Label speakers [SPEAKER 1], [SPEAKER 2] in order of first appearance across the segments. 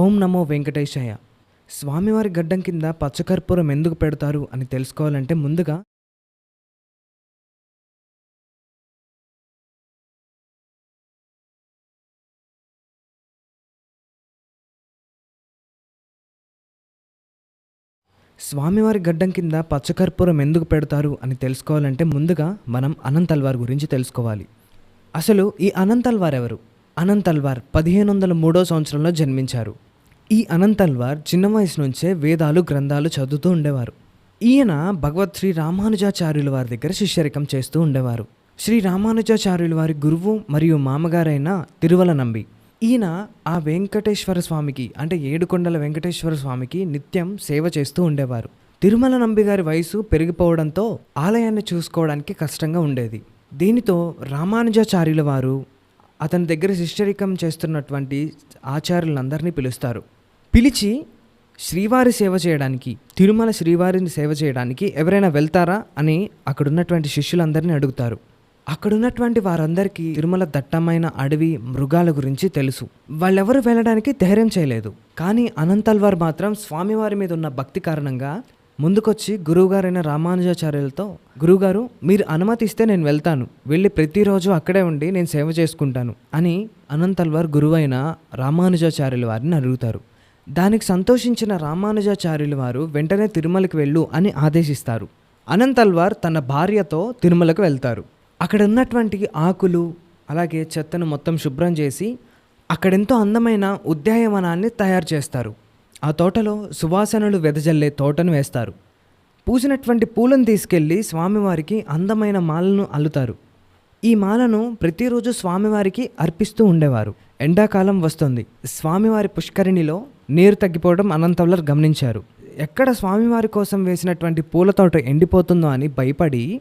[SPEAKER 1] ఓం నమో వెంకటేశయ్య స్వామివారి గడ్డం కింద పచ్చకర్పూరం ఎందుకు పెడతారు అని తెలుసుకోవాలంటే ముందుగా స్వామివారి గడ్డం కింద పచ్చకర్పూరం ఎందుకు పెడతారు అని తెలుసుకోవాలంటే ముందుగా మనం అనంత్ అల్వార్ గురించి తెలుసుకోవాలి. అసలు ఈ అనంత్ అల్వార్ ఎవరు అనంత్ అల్వార్ పదిహేను వందల మూడో సంవత్సరంలో జన్మించారు. ఈ అనంతల్వార్ చిన్న వయసు నుంచే వేదాలు గ్రంథాలు చదువుతూ ఉండేవారు. ఈయన భగవత్ శ్రీ రామానుజాచార్యుల వారి దగ్గర శిష్యరికం చేస్తూ ఉండేవారు. శ్రీ రామానుజాచార్యుల వారి గురువు మరియు మామగారైన తిరువల నంబి. ఈయన ఆ వెంకటేశ్వర స్వామికి అంటే ఏడుకొండల వెంకటేశ్వర స్వామికి నిత్యం సేవ చేస్తూ ఉండేవారు. తిరుమల నంబి గారి వయసు పెరిగిపోవడంతో ఆలయాన్ని చూసుకోవడానికి కష్టంగా ఉండేది. దీనితో రామానుజాచార్యుల వారు అతని దగ్గర శిష్యరికం చేస్తున్నటువంటి ఆచార్యులందరినీ పిలుస్తారు. పిలిచి శ్రీవారి సేవ చేయడానికి తిరుమల శ్రీవారిని సేవ చేయడానికి ఎవరైనా వెళ్తారా అని అక్కడున్నటువంటి శిష్యులందరినీ అడుగుతారు. అక్కడున్నటువంటి వారందరికీ తిరుమల దట్టమైన అడవి మృగాల గురించి తెలుసు. వాళ్ళెవరు వెళ్ళడానికి ధైర్యం చేయలేదు. కానీ అనంతల్వార్ మాత్రం స్వామివారి మీద ఉన్న భక్తి కారణంగా ముందుకొచ్చి గురువుగారైన రామానుజాచార్యులతో గురువుగారు మీరు అనుమతిస్తే నేను వెళ్తాను. వెళ్ళి ప్రతిరోజు అక్కడే ఉండి నేను సేవ చేసుకుంటాను అని అనంతల్వార్ గురువైన రామానుజాచార్యుల వారిని అడుగుతారు. దానికి సంతోషించిన రామానుజాచార్యులు వారు వెంటనే తిరుమలకి వెళ్ళు అని ఆదేశిస్తారు. అనంతల్వార్ తన భార్యతో తిరుమలకు వెళ్తారు. అక్కడ ఉన్నటువంటి ఆకులు అలాగే చెత్తను మొత్తం శుభ్రం చేసి అక్కడెంతో అందమైన ఉద్యానవనాన్ని తయారు చేస్తారు. ఆ తోటలో సువాసనలు వెదజల్లే తోటను వేస్తారు. పూసినటువంటి పూలను తీసుకెళ్ళి స్వామివారికి అందమైన మాలను అల్లుతారు. ఈ మాలను ప్రతిరోజు స్వామివారికి అర్పిస్తూ ఉండేవారు. ఎండాకాలం వస్తుంది. స్వామివారి పుష్కరిణిలో నీరు తగ్గిపోవడం అనంతవల్లర్ గమనించారు. ఎక్కడ స్వామివారి కోసం వేసినటువంటి పూల తోట ఎండిపోతుందో అని భయపడి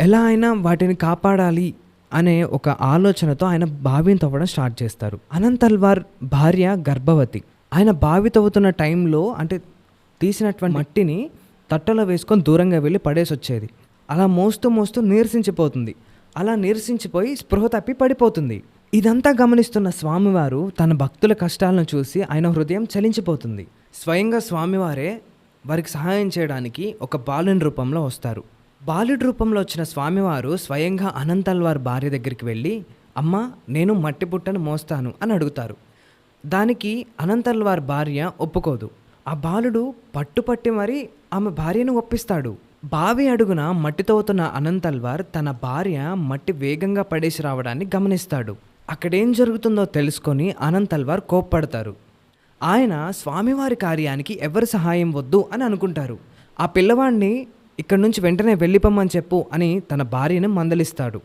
[SPEAKER 1] ఎలా అయినా వాటిని కాపాడాలి అనే ఒక ఆలోచనతో ఆయన బావిని తవ్వడం స్టార్ట్ చేస్తారు. అనంతల్వార్ భార్య గర్భవతి. ఆయన బావి తవ్వుతున్న టైంలో అంటే తీసినటువంటి మట్టిని తట్టలో వేసుకొని దూరంగా వెళ్ళి పడేసి వచ్చేది అలా మోస్తూ మోస్తూ నీరసించిపోతుంది. అలా నీరసించిపోయి స్పృహ తప్పి పడిపోతుంది. ఇదంతా గమనిస్తున్న స్వామివారు తన భక్తుల కష్టాలను చూసి ఆయన హృదయం చలించిపోతుంది. స్వయంగా స్వామివారే వారికి సహాయం చేయడానికి ఒక బాలుని రూపంలో వస్తారు. బాలుడి రూపంలో వచ్చిన స్వామివారు స్వయంగా అనంతల్వార్ భార్య దగ్గరికి వెళ్ళి అమ్మ నేను మట్టి పుట్టను మోస్తాను అని అడుగుతారు. దానికి అనంతల్వార్ భార్య ఒప్పుకోదు. ఆ బాలుడు పట్టుపట్టి మరి ఆమె భార్యను ఒప్పిస్తాడు. బావి అడుగున మట్టితోతున్న అనంతల్వార్ తన భార్య మట్టి వేగంగా పడేసి రావడాన్ని గమనిస్తాడు. అక్కడేం జరుగుతుందో తెలుసుకొని అనంతల్వార్ కోప్పడతారు. ఆయన స్వామివారి కార్యానికి ఎవరి సహాయం వద్దు అని అనుకుంటారు. ఆ పిల్లవాడిని ఇక్కడి నుంచి వెంటనే వెళ్ళిపోమ్మని చెప్పు అని తన భార్యను మందలిస్తాడు.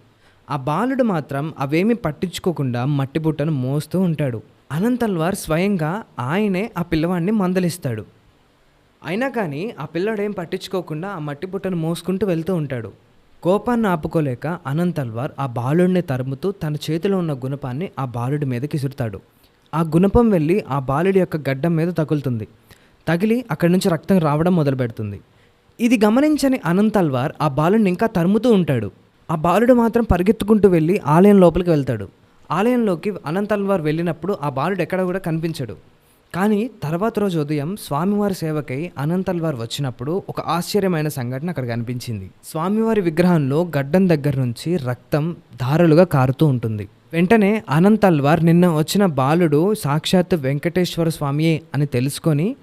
[SPEAKER 1] ఆ బాలుడు మాత్రం అవేమీ పట్టించుకోకుండా మట్టి బుట్టను మోస్తూ ఉంటాడు. అనంతల్వార్ స్వయంగా ఆయనే ఆ పిల్లవాడిని మందలిస్తాడు. అయినా కానీ ఆ పిల్లడేం పట్టించుకోకుండా ఆ మట్టి బుట్టను మోసుకుంటూ వెళ్తూ ఉంటాడు. కోపాన్ని ఆపుకోలేక అనంత్ తల్వార్ ఆ బాలుడిని తరుముతూ తన చేతిలో ఉన్న గుణపాన్ని ఆ బాలుడి మీద కిసురుతాడు. ఆ గుణపం వెళ్ళి ఆ బాలుడి యొక్క గడ్డం మీద తగులుతుంది. తగిలి అక్కడి నుంచి రక్తం రావడం మొదలుపెడుతుంది. ఇది గమనించని అనంత్ తల్వార్ ఆ బాలుడిని ఇంకా తరుముతూ ఉంటాడు. ఆ బాలుడు మాత్రం పరిగెత్తుకుంటూ వెళ్ళి ఆలయం లోపలికి వెళ్తాడు. ఆలయంలోకి అనంతల్వార్ వెళ్ళినప్పుడు ఆ బాలుడు ఎక్కడ కూడా కనిపించడు. కానీ తర్వాత రోజు ఉదయం స్వామివారి సేవకై అనంతల్వార్ వచ్చినప్పుడు ఒక ఆశ్చర్యమైన సంఘటన అక్కడ కనిపించింది. స్వామివారి విగ్రహంలో గడ్డం దగ్గర నుంచి రక్తం ధారలుగా కారుతూ ఉంటుంది. వెంటనే అనంతల్వార్ నిన్న వచ్చిన బాలుడు సాక్షాత్ వెంకటేశ్వర స్వామియే అని తెలుసుకొని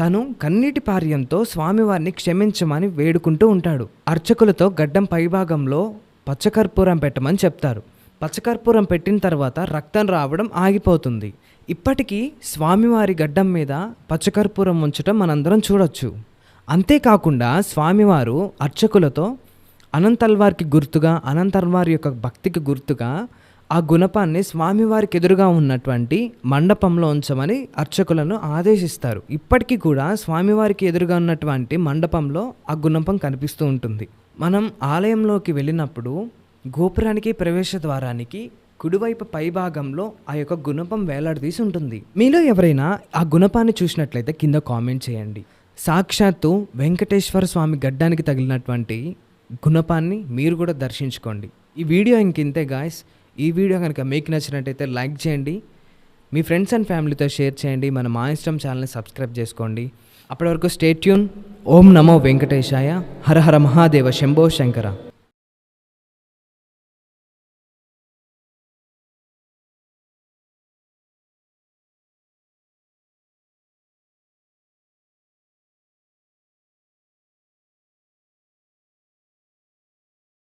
[SPEAKER 1] తను కన్నీటి పార్యంతో స్వామివారిని క్షమించమని వేడుకుంటూ ఉంటాడు. అర్చకులతో గడ్డం పైభాగంలో పచ్చకర్పూరం పెట్టమని చెప్తారు. పచ్చకర్పూరం పెట్టిన తర్వాత రక్తం రావడం ఆగిపోతుంది. ఇప్పటికీ స్వామివారి గడ్డం మీద పచ్చకర్పూరం ఉంచడం మనందరం చూడొచ్చు. అంతేకాకుండా స్వామివారు అర్చకులతో అనంతల్వార్కి గుర్తుగా అనంతల్వారి యొక్క భక్తికి గుర్తుగా ఆ గుణపాన్ని స్వామివారికి ఎదురుగా ఉన్నటువంటి మండపంలో ఉంచమని అర్చకులను ఆదేశిస్తారు. ఇప్పటికీ కూడా స్వామివారికి ఎదురుగా ఉన్నటువంటి మండపంలో ఆ గుణపం కనిపిస్తూ ఉంటుంది. మనం ఆలయంలోకి వెళ్ళినప్పుడు గోపురానికి ప్రవేశ ద్వారానికి కుడివైపు పైభాగంలో ఆ యొక్క గుణపం వేలాడదీసి ఉంటుంది. మీలో ఎవరైనా ఆ గుణపాన్ని చూసినట్లయితే కింద కామెంట్ చేయండి. సాక్షాత్తు వెంకటేశ్వర స్వామి గడ్డానికి తగిలినటువంటి గుణపాన్ని మీరు కూడా దర్శించుకోండి. ఈ వీడియో ఇంకింతే గాయస్ ఈ వీడియో కనుక మీకు నచ్చినట్టయితే లైక్ చేయండి. మీ ఫ్రెండ్స్ అండ్ ఫ్యామిలీతో షేర్ చేయండి. మన మా ఇష్టం ఛానల్ని సబ్స్క్రైబ్ చేసుకోండి. అప్పటి వరకు స్టేట్యూన్ ఓం నమో వెంకటేశాయ. హర హర మహాదేవ శంభో శంకర.